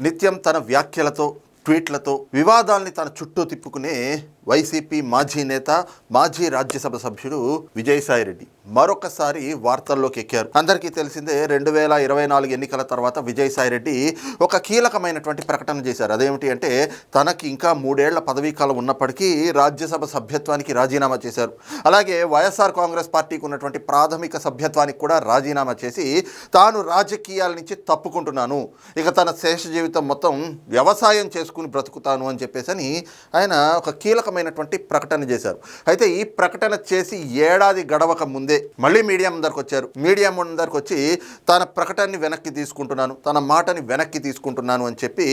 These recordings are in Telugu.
నిత్యం తన వ్యాఖ్యలతో ట్వీట్లతో వివాదాల్ని తన చుట్టూ తిప్పుకునే వైసీపీ మాజీ నేత మాజీ రాజ్యసభ సభ్యుడు విజయసాయి రెడ్డి మరొకసారి వార్తల్లోకి ఎక్కారు. అందరికీ తెలిసిందే రెండు వేల ఇరవై నాలుగు ఎన్నికల తర్వాత విజయసాయి రెడ్డి ఒక కీలకమైనటువంటి ప్రకటన చేశారు. అదేమిటి అంటే తనకి ఇంకా మూడేళ్ళ పదవీ కాలం ఉన్నప్పటికీ రాజ్యసభ సభ్యత్వానికి రాజీనామా చేశారు. అలాగే వైఎస్ఆర్ కాంగ్రెస్ పార్టీకి ఉన్నటువంటి ప్రాథమిక సభ్యత్వానికి కూడా రాజీనామా చేసి తాను రాజకీయాల నుంచి తప్పుకుంటున్నాను. ఇక తన శేష జీవితం మొత్తం వ్యవసాయం చేసుకుని బ్రతుకుతాను అని చెప్పేసి అని ఆయన ఒక కీలక కీలకమైనటువంటి ప్రకటన చేశారు. అయితే ఈ ప్రకటన చేసి ఏడాది గడవక ముందే మళ్ళీ మీడియా ముందరికి వచ్చారు. మీడియా ముందరికి వచ్చి తన ప్రకటనని వెనక్కి తీసుకుంటున్నాను తన మాటని వెనక్కి తీసుకుంటున్నాను అని చెప్పి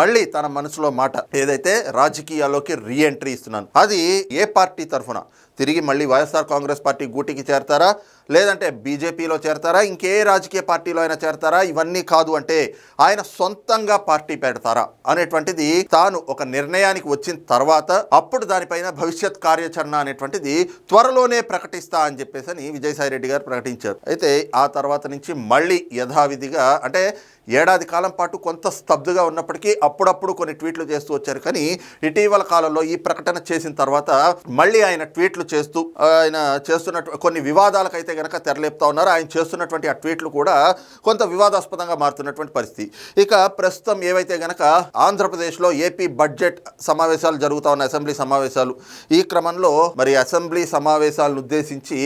మళ్ళీ తన మనసులో మాట ఏదైతే రాజకీయాల్లోకి రీఎంట్రీ ఇస్తున్నాను. అది ఏ పార్టీ తరఫున? తిరిగి మళ్ళీ వైఎస్ఆర్ కాంగ్రెస్ పార్టీ గూటికి చేరతారా? లేదంటే బీజేపీలో చేరతారా? ఇంకే రాజకీయ పార్టీలో అయినా చేరతారా? ఇవన్నీ కాదు అంటే ఆయన సొంతంగా పార్టీ పెడతారా? అనేటువంటిది తాను ఒక నిర్ణయానికి వచ్చిన తర్వాత అప్పుడు దానిపైన భవిష్యత్ కార్యాచరణ అనేటువంటిది త్వరలోనే ప్రకటిస్తా అని చెప్పేసి అని విజయసాయి రెడ్డి గారు ప్రకటించారు. అయితే ఆ తర్వాత నుంచి మళ్ళీ యథావిధిగా అంటే ఏడాది కాలం పాటు కొంత స్తబ్దుగా ఉన్నప్పటికీ అప్పుడప్పుడు కొన్ని ట్వీట్లు చేస్తూ వచ్చారు. కానీ ఇటీవల కాలంలో ఈ ప్రకటన చేసిన తర్వాత మళ్ళీ ఆయన ట్వీట్లు చేస్తూ ఆయన చేస్తున్నట్టు కొన్ని వివాదాలకైతే గనక తెరలేపుతా ఉన్నారు. ఆయన చేస్తున్నటువంటి ఆ ట్వీట్లు కూడా కొంత వివాదాస్పదంగా మారుతున్నటువంటి పరిస్థితి. ఇక ప్రస్తుతం ఏవైతే గనక ఆంధ్రప్రదేశ్లో ఏపీ బడ్జెట్ సమావేశాలు జరుగుతూ ఉన్న అసెంబ్లీ సమావేశాలు. ఈ క్రమంలో మరి అసెంబ్లీ సమావేశాలను ఉద్దేశించి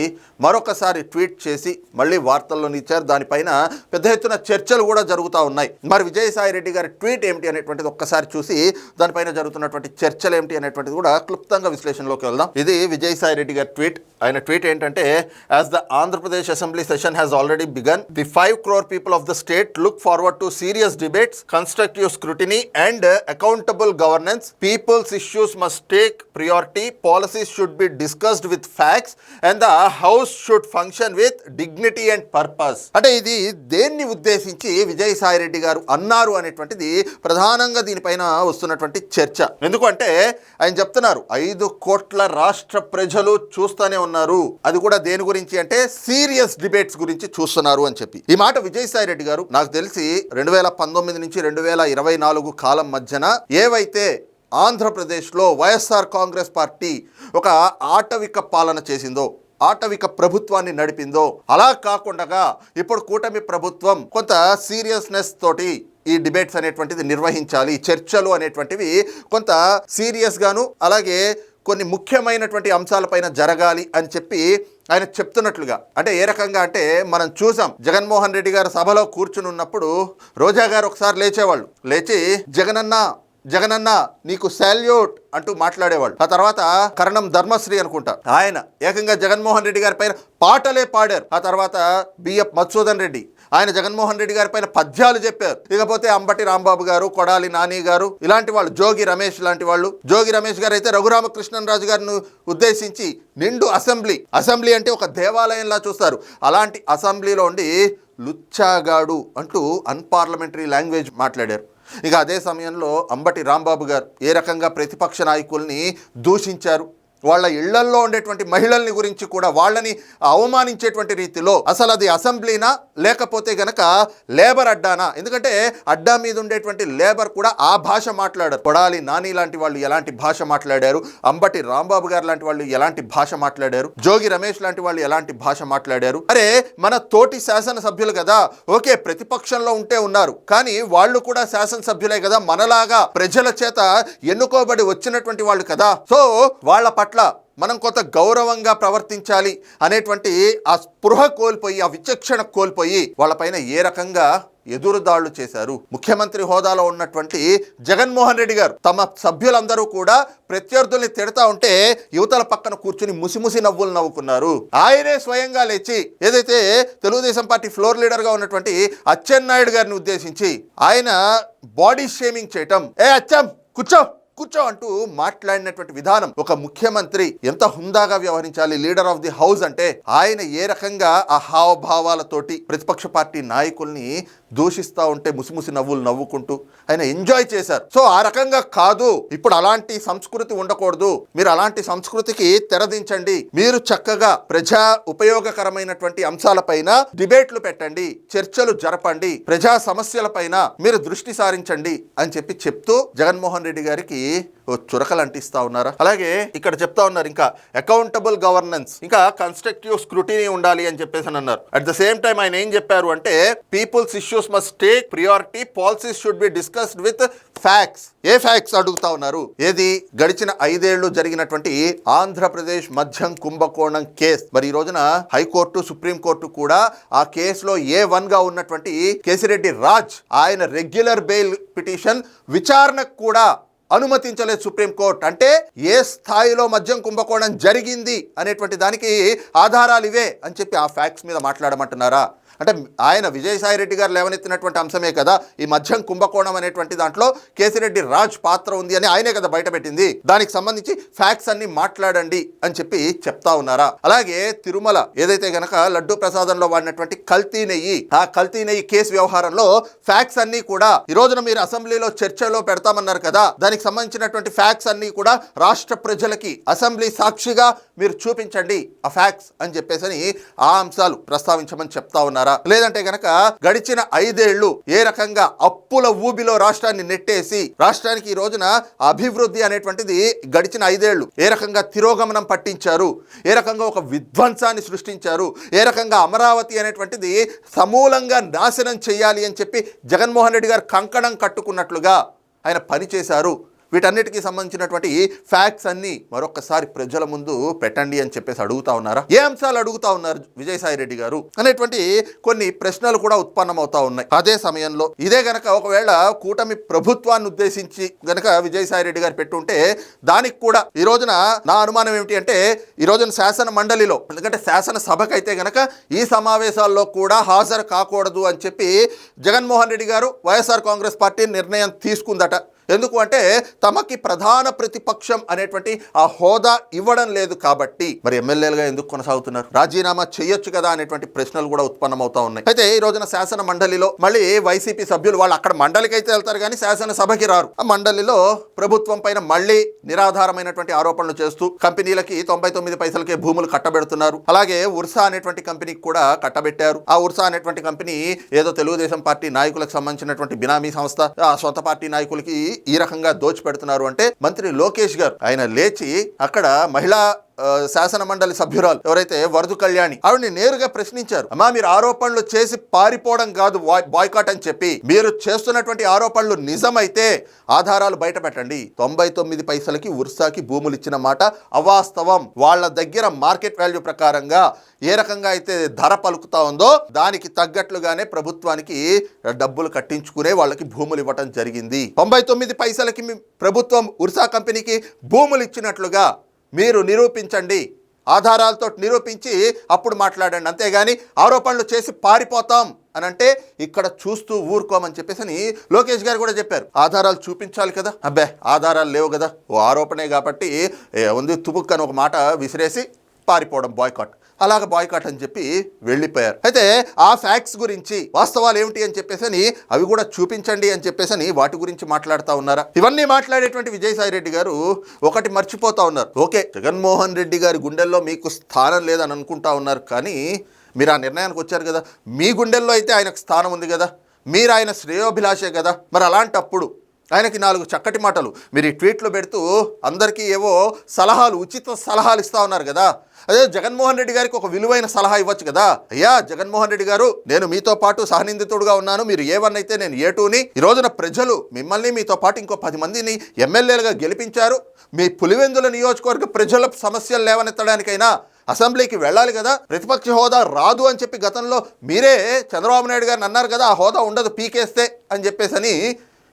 మరొకసారి ట్వీట్ చేసి మళ్ళీ వార్తల్లో ఇచ్చారు. దానిపైన పెద్ద ఎత్తున చర్చలు కూడా జరుగుతూ ఉన్నాయి. మరి విజయసాయి రెడ్డి గారి ట్వీట్ ఏమిటి అనేటువంటిది ఒక్కసారి చూసి దానిపైన జరుగుతున్నటువంటి చర్చలు ఏమిటి అనేటువంటిది కూడా క్లుప్తంగా విశ్లేషణలోకి వెళ్దాం. ఇది విజయసాయి రెడ్డి గారి ట్వీట్. ఆయన ట్వీట్ ఏంటంటే as the Andhra Pradesh assembly session has already begun the five crore people of the state look forward to serious debates constructive scrutiny and accountable governance people's issues must take priority policies should be discussed with facts and the house should function with dignity and purpose అంటే ఇది దేన్ని ఉద్దేశించి విజయసాయి రెడ్డి గారు అన్నారు అనేటువంటిది ప్రధానంగా దీనిపైన వస్తున్నటువంటి చర్చ. ఎందుకంటే ఆయన చెప్తున్నారు ఐదు కోట్ల రాష్ట్ర ప్రజలు చూస్తూనే ఉన్నారు. అది కూడా దేని గురించి అంటే సీరియస్ డిబేట్స్ గురించి చూస్తున్నారు అని చెప్పి. ఈ మాట విజయసాయి రెడ్డి గారు నాకు తెలిసి రెండు వేల పంతొమ్మిది నుంచి రెండు వేల ఇరవై నాలుగు కాలం మధ్యన ఏవైతే ఆంధ్రప్రదేశ్లో వైఎస్ఆర్ కాంగ్రెస్ పార్టీ ఒక ఆటవిక పాలన చేసిందో ఆటవిక ప్రభుత్వాన్ని నడిపిందో అలా కాకుండా ఇప్పుడు కూటమి ప్రభుత్వం కొంత సీరియస్నెస్ తోటి ఈ డిబేట్స్ అనేటువంటిది నిర్వహించాలి చర్చలు అనేటువంటివి కొంత సీరియస్గాను అలాగే కొన్ని ముఖ్యమైనటువంటి అంశాలపైన జరగాలి అని చెప్పి ఆయన చెప్తున్నట్లుగా. అంటే ఏ రకంగా అంటే మనం చూసాం జగన్మోహన్ రెడ్డి గారు సభలో కూర్చుని ఉన్నప్పుడు రోజా గారు ఒకసారి లేచేవాళ్ళు. లేచి జగనన్న జగనన్న నీకు సాల్యూట్ అంటూ మాట్లాడేవాళ్ళు ఆ తర్వాత కరణం ధర్మశ్రీ అనుకుంటా. ఆయన ఏకంగా జగన్మోహన్ రెడ్డి గారి పైన పాటలే పాడారు. ఆ తర్వాత బిఎఫ్ మధుసూదన్ రెడ్డి. ఆయన జగన్మోహన్ రెడ్డి గారి పైన పద్యాలు చెప్పారు. ఇకపోతే అంబటి రాంబాబు గారు కొడాలి నాని గారు ఇలాంటి వాళ్ళు జోగి రమేష్ లాంటి వాళ్ళు. జోగి రమేష్ గారు అయితే రఘురామకృష్ణరాజు గారిని ఉద్దేశించి నిండు అసెంబ్లీ. అసెంబ్లీ అంటే ఒక దేవాలయంలా చూస్తారు. అలాంటి అసెంబ్లీలో ఉండి లుచ్చాగాడు అంటూ అన్పార్లమెంటరీ లాంగ్వేజ్ మాట్లాడారు. ఇక అదే సమయంలో అంబటి రాంబాబు గారు ఏ రకంగా ప్రతిపక్ష నాయకుల్ని దూషించారు? వాళ్ళ ఇళ్ళల్లో ఉండేటువంటి మహిళల్ని గురించి కూడా వాళ్ళని అవమానించేటువంటి రీతిలో అసలు అది అసెంబ్లీనా? లేకపోతే గనక లేబర్ అడ్డానా? ఎందుకంటే అడ్డా మీద ఉండేటువంటి లేబర్ కూడా ఆ భాష మాట్లాడారు. కొడాలి నాని లాంటి వాళ్ళు ఎలాంటి భాష మాట్లాడారు? అంబటి రాంబాబు గారు లాంటి వాళ్ళు ఎలాంటి భాష మాట్లాడారు? జోగి రమేష్ లాంటి వాళ్ళు ఎలాంటి భాష మాట్లాడారు? అరే మన తోటి శాసనసభ్యులు కదా. ఓకే ప్రతిపక్షంలో ఉంటే ఉన్నారు. కానీ వాళ్ళు కూడా శాసనసభ్యులే కదా. మనలాగా ప్రజల చేత ఎన్నుకోబడి వచ్చినటువంటి వాళ్ళు కదా. సో వాళ్ళ పట్ల మనం కొంత గౌరవంగా ప్రవర్తించాలి అనేటువంటి ఆ స్పృహ కోల్పోయి ఆ విచక్షణ కోల్పోయి వాళ్ళపైన ఏ రకంగా ఎదురుదాళ్ళు చేశారు. ముఖ్యమంత్రి హోదాలో ఉన్నటువంటి జగన్మోహన్ రెడ్డి గారు తమ సభ్యులందరూ కూడా ప్రత్యర్థుల్ని తిడతా ఉంటే యువతల పక్కన కూర్చుని ముసిముసి నవ్వులు నవ్వుకున్నారు. ఆయనే స్వయంగా లేచి ఏదైతే తెలుగుదేశం పార్టీ ఫ్లోర్ లీడర్గా ఉన్నటువంటి అచ్చెన్నాయుడు గారిని ఉద్దేశించి ఆయన బాడీ షేమింగ్ చేయటం. ఏ అచ్చం కూర్చో! కూర్చో అంటూ మాట్లాడినటువంటి విధానం ఒక ముఖ్యమంత్రి ఎంత హుందాగా వ్యవహరించాలి లీడర్ ఆఫ్ ది హౌస్ అంటే ఆయన ఏ రకంగా ఆ హావభావాలతోటి ప్రతిపక్ష పార్టీ నాయకుల్ని దూషిస్తూ ఉంటే ముసిముసి నవ్వులు నవ్వుకుంటూ ఆయన ఎంజాయ్ చేశారు. సో ఆ రకంగా కాదు. ఇప్పుడు అలాంటి సంస్కృతి ఉండకూడదు. మీరు అలాంటి సంస్కృతికి తెరదించండి. మీరు చక్కగా ప్రజా ఉపయోగకరమైనటువంటి అంశాలపైన డిబేట్లు పెట్టండి. చర్చలు జరపండి. ప్రజా సమస్యలపైన మీరు దృష్టి సారించండి అని చెప్పి చెప్తూ జగన్మోహన్ రెడ్డి గారికి ఓ చురకలు అంటిస్తా ఉన్నారా? అలాగే ఇక్కడ చెప్తా ఉన్నారు ఇంకా అకౌంటబుల్ గవర్నెన్స్ ఇంకా కన్స్ట్రక్టివ్ స్క్రూటినీ ఉండాలి అని చెప్పేసి అని అన్నారు. అట్ ద సేమ్ టైం ఆయన ఏం చెప్పారు అంటే people's issues must take priority policies should be discussed with facts A facts అడుగుతా ఉన్నారు? ఏది? గడిచిన ఐదేళ్ళు జరిగినటువంటి ఆంధ్రప్రదేశ్ మద్యం కుంభకోణం కేసు. మరి ఈ రోజున హైకోర్టు సుప్రీంకోర్టు కూడా ఆ కేసులో ఏ వన్గా ఉన్నటువంటి కేసిరెడ్డి రాజ్ ఆయన రెగ్యులర్ బెయిల్ పిటిషన్ విచారణకు కూడా అనుమతించలేదు సుప్రీంకోర్టు అంటే ఏ స్థాయిలో మద్యం కుంభకోణం జరిగింది అనేటువంటి దానికి ఆధారాలు ఇవే అని చెప్పి ఆ ఫ్యాక్ట్స్ మీద మాట్లాడమంటున్నారా? అంటే ఆయన విజయసాయి రెడ్డి గారు లేవనెత్తినటువంటి అంశమే కదా ఈ మధ్యం కుంభకోణం అనేటువంటి దాంట్లో కేసిరెడ్డి రాజ్ పాత్ర ఉంది అని ఆయనే కదా బయటపెట్టింది. దానికి సంబంధించి ఫ్యాక్ట్స్ అన్ని మాట్లాడండి అని చెప్పి చెప్తా ఉన్నారా? అలాగే తిరుమల ఏదైతే గనక లడ్డూ ప్రసాదంలో వాడినటువంటి కల్తీ నెయ్యి ఆ కల్తీ నెయ్యి కేసు వ్యవహారంలో ఫ్యాక్ట్స్ అన్ని కూడా ఈ రోజున మీరు అసెంబ్లీలో చర్చలో పెడతామన్నారు కదా దానికి సంబంధించినటువంటి ఫ్యాక్ట్స్ అన్ని కూడా రాష్ట్ర ప్రజలకి అసెంబ్లీ సాక్షిగా మీరు చూపించండి ఆ ఫ్యాక్ట్స్ అని చెప్పేసి ఆ అంశాలు ప్రస్తావించమని చెప్తా ఉన్నారు. లేదంటే గనక గడిచిన ఐదేళ్ళు ఏ రకంగా అప్పుల ఊబిలో రాష్ట్రాన్ని నెట్టేసి రాష్ట్రానికి ఈ రోజున అభివృద్ధి అనేటువంటిది గడిచిన ఐదేళ్ళు ఏ రకంగా తిరోగమనం పట్టించారు? ఏ రకంగా ఒక విధ్వంసాన్ని సృష్టించారు? ఏ రకంగా అమరావతి అనేటువంటిది సమూలంగా నాశనం చేయాలి అని చెప్పి జగన్మోహన్ రెడ్డి గారు కంకణం కట్టుకున్నట్లుగా ఆయన పనిచేశారు. వీటన్నిటికీ సంబంధించినటువంటి ఫ్యాక్ట్స్ అన్ని మరొకసారి ప్రజల ముందు పెట్టండి అని చెప్పేసి అడుగుతా ఉన్నారా? ఏ అంశాలు అడుగుతా ఉన్నారు విజయసాయి రెడ్డి గారు? అనేటువంటి కొన్ని ప్రశ్నలు కూడా ఉత్పన్నమవుతా ఉన్నాయి. అదే సమయంలో ఇదే గనక ఒకవేళ కూటమి ప్రభుత్వాన్ని ఉద్దేశించి గనక విజయసాయి రెడ్డి గారు పెట్టుంటే దానికి కూడా ఈ రోజున నా అనుమానం ఏమిటి అంటే ఈ రోజున శాసన మండలిలో ఎందుకంటే శాసన సభకైతే గనక ఈ సమావేశాల్లో కూడా హాజరు కాకూడదు అని చెప్పి జగన్మోహన్ రెడ్డి గారు వైఎస్ఆర్ కాంగ్రెస్ పార్టీ నిర్ణయం తీసుకుందట. ఎందుకు అంటే తమకి ప్రధాన ప్రతిపక్షం అనేటువంటి ఆ హోదా ఇవ్వడం లేదు కాబట్టి. మరి ఎమ్మెల్యేలుగా ఎందుకు కొనసాగుతున్నారు? రాజీనామా చేయొచ్చు కదా అనేటువంటి ప్రశ్నలు కూడా ఉత్పన్నమవుతా ఉన్నాయి. అయితే ఈ రోజున శాసన మండలిలో మళ్ళీ వైసీపీ సభ్యులు వాళ్ళు అక్కడ మండలికి అయితే వెళ్తారు కానీ శాసన సభకి రారు. ఆ మండలిలో ప్రభుత్వం పైన మళ్ళీ నిరాధారమైనటువంటి ఆరోపణలు చేస్తూ కంపెనీలకి తొంభై తొమ్మిది పైసలకే భూములు కట్టబెడుతున్నారు. అలాగే ఉర్సా అనేటువంటి కంపెనీకి కూడా కట్టబెట్టారు. ఆ ఉర్సా అనేటువంటి కంపెనీ ఏదో తెలుగుదేశం పార్టీ నాయకులకు సంబంధించినటువంటి బినామీ సంస్థ ఆ సొంత పార్టీ నాయకులకి ఈ రకంగా దోచిపెడుతున్నారు అంటే మంత్రి లోకేష్ గారు. ఆయన లేచి అక్కడ మహిళా శాసన మండలి సభ్యురాలు ఎవరైతే వరదు కళ్యాణి ఆవిడని నేరుగా ప్రశ్నించారు. అమ్మా మీరు ఆరోపణలు చేసి పారిపోవడం కాదు బాయ్- బాయ్కాట్ అని చెప్పి. మీరు చేస్తున్నటువంటి ఆరోపణలు నిజమైతే ఆధారాలు బయట పెట్టండి తొంభై తొమ్మిది పైసలకి ఉర్సాకి భూములు ఇచ్చిన మాట అవాస్తవం. వాళ్ళ దగ్గర మార్కెట్ వాల్యూ ప్రకారంగా ఏ రకంగా అయితే ధర పలుకుతా ఉందో దానికి తగ్గట్లుగానే ప్రభుత్వానికి డబ్బులు కట్టించుకునే వాళ్ళకి భూములు ఇవ్వటం జరిగింది. తొంభై తొమ్మిది పైసలకి ప్రభుత్వం ఉర్సా కంపెనీకి భూములు ఇచ్చినట్లుగా మీరు నిరూపించండి. ఆధారాలతో నిరూపించి అప్పుడు మాట్లాడండి. అంతేగాని ఆరోపణలు చేసి పారిపోతాం అని అంటే ఇక్కడ చూస్తూ ఊరుకోమని చెప్పేసి అని లోకేష్ గారు కూడా చెప్పారు. ఆధారాలు చూపించాలి కదా. అబ్బే ఆధారాలు లేవు కదా. ఓ ఆరోపణే కాబట్టి ఉంది తుపుక్ అని ఒక మాట విసిరేసి పారిపోవడం బాయ్కాట్ అలాగ బాయ్కాట్ అని చెప్పి వెళ్ళిపోయారు. అయితే ఆ ఫ్యాక్ట్స్ గురించి వాస్తవాలు ఏమిటి అని చెప్పేసి అని అవి కూడా చూపించండి అని చెప్పేసి అని వాటి గురించి మాట్లాడుతూ ఉన్నారా? ఇవన్నీ మాట్లాడేటువంటి విజయసాయి రెడ్డి గారు ఒకటి మర్చిపోతా ఉన్నారు. ఓకే జగన్మోహన్ రెడ్డి గారి గుండెల్లో మీకు స్థానం లేదని అనుకుంటా ఉన్నారు కానీ మీరు ఆ నిర్ణయానికి వచ్చారు కదా. మీ గుండెల్లో అయితే ఆయనకు స్థానం ఉంది కదా. మీరు ఆయన శ్రేయోభిలాషే కదా. మరి అలాంటప్పుడు ఆయనకి నాలుగు చక్కటి మాటలు. మీరు ఈ ట్వీట్లు పెడుతూ అందరికీ ఏవో సలహాలు ఉచిత సలహాలు ఇస్తా ఉన్నారు కదా. అదే జగన్మోహన్ రెడ్డి గారికి ఒక విలువైన సలహా ఇవ్వచ్చు కదా. అయ్యా జగన్మోహన్ రెడ్డి గారు నేను మీతో పాటు సహనిందితుడుగా ఉన్నాను. మీరు ఏ వన్ అయితే నేను ఏ టూని. ఈ రోజున ప్రజలు మిమ్మల్ని మీతో పాటు ఇంకో పది మందిని ఎమ్మెల్యేలుగా గెలిపించారు. మీ పులివెందుల నియోజకవర్గ ప్రజల సమస్యలు లేవనెత్తడానికైనా అసెంబ్లీకి వెళ్ళాలి కదా. ప్రతిపక్ష హోదా రాదు అని చెప్పి గతంలో మీరే చంద్రబాబు నాయుడు గారిని అన్నారు కదా ఆ హోదా ఉండదు పీకేస్తే అని చెప్పేసి అని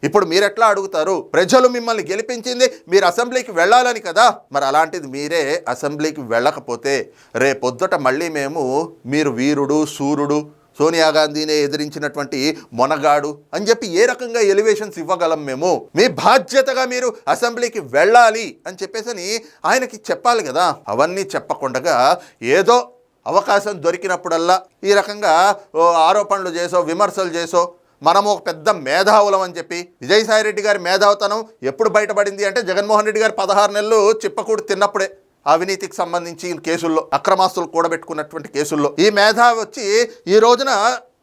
ఇప్పుడు మీరు ఎట్లా అడుగుతారు? ప్రజలు మిమ్మల్ని గెలిపించింది మీరు అసెంబ్లీకి వెళ్ళాలని కదా? మరి అలాంటిది మీరే అసెంబ్లీకి వెళ్ళకపోతే రేపొద్దుట మళ్ళీ మేము మీరు వీరుడు సూర్యుడు సోనియా గాంధీనే ఎదిరించినటువంటి మొనగాడు అని చెప్పి ఏ రకంగా ఎలివేషన్స్ ఇవ్వగలం మేము? మీ బాధ్యతగా మీరు అసెంబ్లీకి వెళ్ళాలి అని చెప్పేసి ఆయనకి చెప్పాలి కదా? అవన్నీ చెప్పకుండా ఏదో అవకాశం దొరికినప్పుడల్లా ఈ రకంగా ఓ ఆరోపణలు చేసో విమర్శలు చేసో మనము ఒక పెద్ద మేధావులం అని చెప్పి విజయసాయి రెడ్డి గారి మేధావుతనం ఎప్పుడు బయటపడింది అంటే జగన్మోహన్ రెడ్డి గారు పదహారు నెలలు చిప్పకూడు తిన్నప్పుడే అవినీతికి సంబంధించి కేసుల్లో అక్రమాస్తులు కూడబెట్టుకున్నటువంటి కేసుల్లో. ఈ మేధావి వచ్చి ఈ రోజున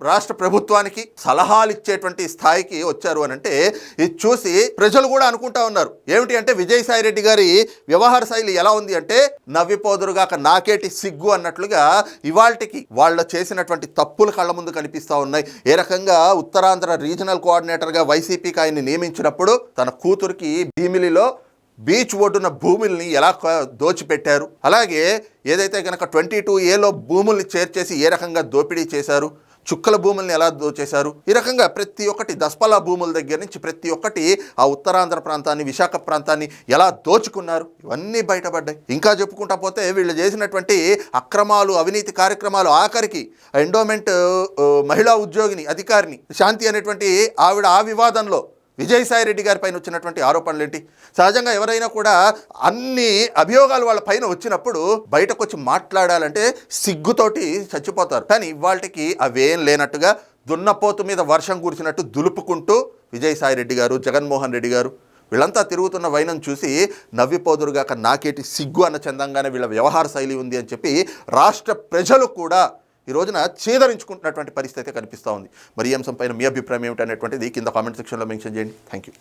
రాష్ట్ర ప్రభుత్వానికి సలహాలు ఇచ్చేటువంటి స్థాయికి వచ్చారు అని అంటే ఇది చూసి ప్రజలు కూడా అనుకుంటా ఉన్నారు. ఏమిటి అంటే విజయసాయి రెడ్డి గారి వ్యవహార శైలి ఎలా ఉంది అంటే నవ్విపోదురుగాక నాకేటి సిగ్గు అన్నట్లుగా ఇవాళకి వాళ్ళు చేసినటువంటి తప్పులు కళ్ళ ముందు కనిపిస్తూ ఉన్నాయి. ఏ రకంగా ఉత్తరాంధ్ర రీజనల్ కోఆర్డినేటర్గా వైసీపీకి ఆయన్ని నియమించినప్పుడు తన కూతురికి భీమిలిలో బీచ్ ఒడ్డున భూముల్ని ఎలా దోచిపెట్టారు. అలాగే ఏదైతే కనుక ట్వంటీ టూ ఏలో భూముల్ని చేర్చేసి ఏ రకంగా దోపిడీ చేశారు చుక్కల భూముల్ని ఎలా దోచేశారు? ఈ రకంగా ప్రతి ఒక్కటి దస్పలా భూముల దగ్గర నుంచి ప్రతి ఒక్కటి ఆ ఉత్తరాంధ్ర ప్రాంతాన్ని విశాఖ ప్రాంతాన్ని ఎలా దోచుకున్నారు? ఇవన్నీ బయటపడ్డాయి. ఇంకా చెప్పుకుంటా పోతే వీళ్ళు చేసినటువంటి అక్రమాలు అవినీతి కార్యక్రమాలు ఆఖరికి ఎండోమెంట్ మహిళా ఉద్యోగిని అధికారిని శాంతి అనేటువంటి ఆవిడ ఆ వివాదంలో విజయసాయిరెడ్డి గారి పైన వచ్చినటువంటి ఆరోపణలు ఏంటి? సహజంగా ఎవరైనా కూడా అన్ని అభియోగాలు వాళ్ళ పైన వచ్చినప్పుడు బయటకు వచ్చి మాట్లాడాలంటే సిగ్గుతోటి చచ్చిపోతారు. కానీ ఇవాళకి అవేం లేనట్టుగా దున్నపోతు మీద వర్షం కురిసినట్టు దులుపుకుంటూ విజయసాయి రెడ్డి గారు జగన్మోహన్ రెడ్డి గారు వీళ్ళంతా తిరుగుతున్న వైనం చూసి నవ్విపోదురుగాక నాకేటి సిగ్గు అన్న చందంగానే వీళ్ళ వ్యవహార శైలి ఉంది అని చెప్పి రాష్ట్ర ప్రజలు కూడా ఈ రోజున చేదరించుకుంటున్నటువంటి పరిస్థితి అయితే కనిపిస్తూ ఉంది. మరి ఈ అంశంపైన మీ అభిప్రాయం ఏమిటనేటువంటిది కింద కామెంట్ సెక్షన్లో మెన్షన్ చేయండి. Thank you